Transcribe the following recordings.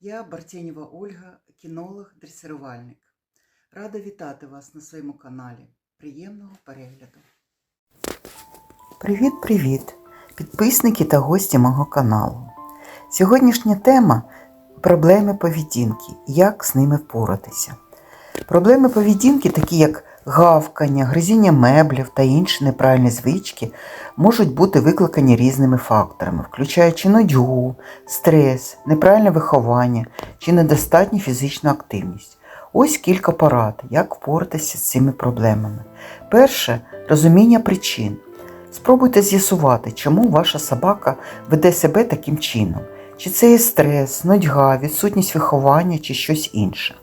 Я Бартєнєва Ольга, кінолог, дресирувальник. Рада вітати вас на своєму каналі. Приємного перегляду. Привіт-привіт, підписники та гості мого каналу. Сьогоднішня тема проблеми поведінки. Як з ними впоратися. Проблеми поведінки, такі як гавкання, гризіння меблів та інші неправильні звички, можуть бути викликані різними факторами, включаючи нудьгу, стрес, неправильне виховання чи недостатню фізичну активність. Ось кілька порад, як впоратися з цими проблемами. Перше розуміння причин. Спробуйте з'ясувати, чому ваша собака веде себе таким чином. Чи це є стрес, нудьга, відсутність виховання чи щось інше.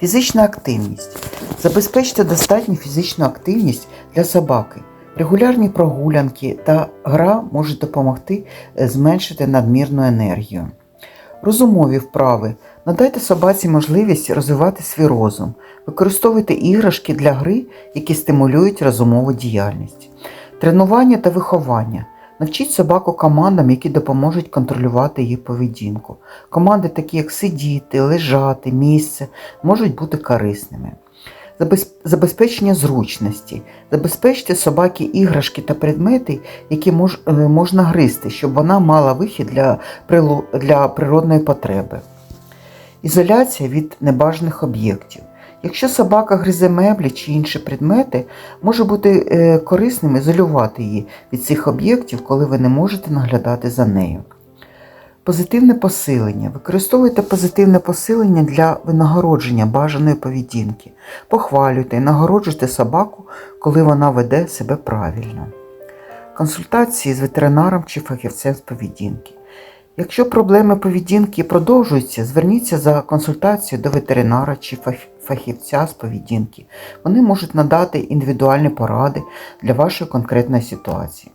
Фізична активність. Забезпечте достатню фізичну активність для собаки. Регулярні прогулянки та гра можуть допомогти е, зменшити надмірну енергію. Розумові вправи. Надайте собаці можливість розвивати свій розум. Використовуйте іграшки для гри, які стимулюють розумову діяльність. Тренування та виховання. Навчіть собаку командам, які допоможуть контролювати її поведінку. Команди, такі як сидіти, лежати, місце, можуть бути корисними. Забез- Забезпечення зручності. Забезпечте собаки іграшки та предмети, які мож, е, можна гризти, щоб вона мала вихід для, для природної потреби. Ізоляція від небажаних об'єктів. Якщо собака гризе меблі чи інші предмети, може бути е, корисним ізолювати її від цих об'єктів, коли ви не можете наглядати за нею. Позитивне посилення. Використовуйте позитивне посилення для винагородження бажаної поведінки. Похвалюйте і нагороджуйте собаку, коли вона веде себе правильно. Консультації з ветеринаром чи фахівцем з поведінки. Якщо проблеми поведінки продовжуються, зверніться за консультацією до ветеринара чи фахівця з поведінки. Вони можуть надати індивідуальні поради для вашої конкретної ситуації.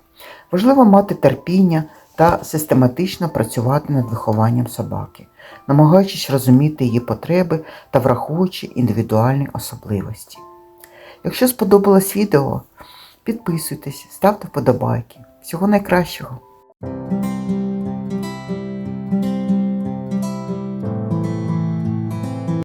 Важливо мати терпіння та систематично працювати над вихованням собаки, намагаючись розуміти її потреби та враховуючи індивідуальні особливості. Якщо сподобалось відео, підписуйтесь, ставте вподобайки. Всього найкращого!